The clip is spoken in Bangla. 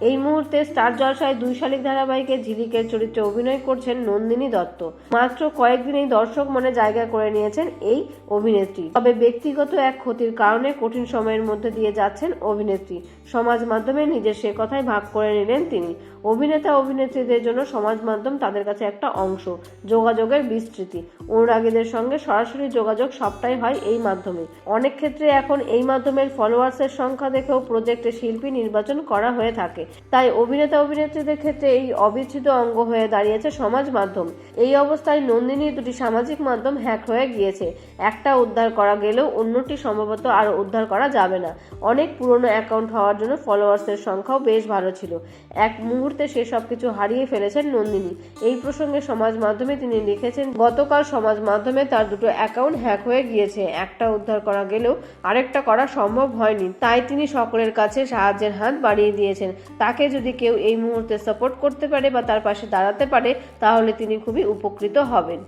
এই মুহূর্তে স্টার জলসায় দুই শালিক ধারাবাহিকে ঝিলিকের চরিত্রে অভিনয় করছেন নন্দিনী দত্ত। মাত্র কয়েকদিনেই দর্শক মনে জায়গা করে নিয়েছেন এই অভিনেত্রী। তবে ব্যক্তিগত এক ক্ষতির কারণে কঠিন সময়ের মধ্যে দিয়ে যাচ্ছেন অভিনেত্রী। সমাজ মাধ্যমে নিজের সে কথাই ভাগ করে নিলেন তিনি। অভিনেতা অভিনেত্রীদের জন্য সমাজ মাধ্যম তাদের কাছে একটা অংশ, যোগাযোগের বিস্তৃতি। অনুরাগীদের সঙ্গে সরাসরি যোগাযোগ সবটাই হয় এই মাধ্যমে। অনেক ক্ষেত্রে এখন এই মাধ্যমের ফলোয়ার্সের সংখ্যা দেখেও প্রজেক্টে শিল্পী নির্বাচন করা হয়ে থাকে। তাই অভিনেতা অভিনেত্রীদের ক্ষেত্রে এই অবিচ্ছেদ্য অঙ্গ হয়ে দাঁড়িয়েছে সমাজ মাধ্যম। এই অবস্থায় নন্দিনী দুটি সামাজিক মাধ্যম হ্যাক হয়ে গিয়েছে। একটা উদ্ধার করা গেলেও অন্যটি সম্ভবত আর উদ্ধার করা যাবে না। অনেক পুরনো অ্যাকাউন্ট হওয়ার জন্য ফলোয়ার্সের সংখ্যাও বেশ ভালো ছিল। এক মুহূর্তে সে সব কিছু হারিয়ে ফেলেছেন নন্দিনী। এই প্রসঙ্গে সমাজ মাধ্যমে তিনি লিখেছেন, গতকাল সমাজ মাধ্যমে তার দুটো অ্যাকাউন্ট হ্যাক হয়ে গিয়েছে। একটা উদ্ধার করা গেলেও আরেকটা করা সম্ভব হয়নি। তাই তিনি সকলের কাছে সাহায্যের হাত বাড়িয়ে দিয়েছেন। তাকে যদি কেউ এই মুহূর্তে সাপোর্ট করতে পারে বা তার পাশে দাঁড়াতে পারে, তাহলে তিনি খুবই উপকৃত হবেন।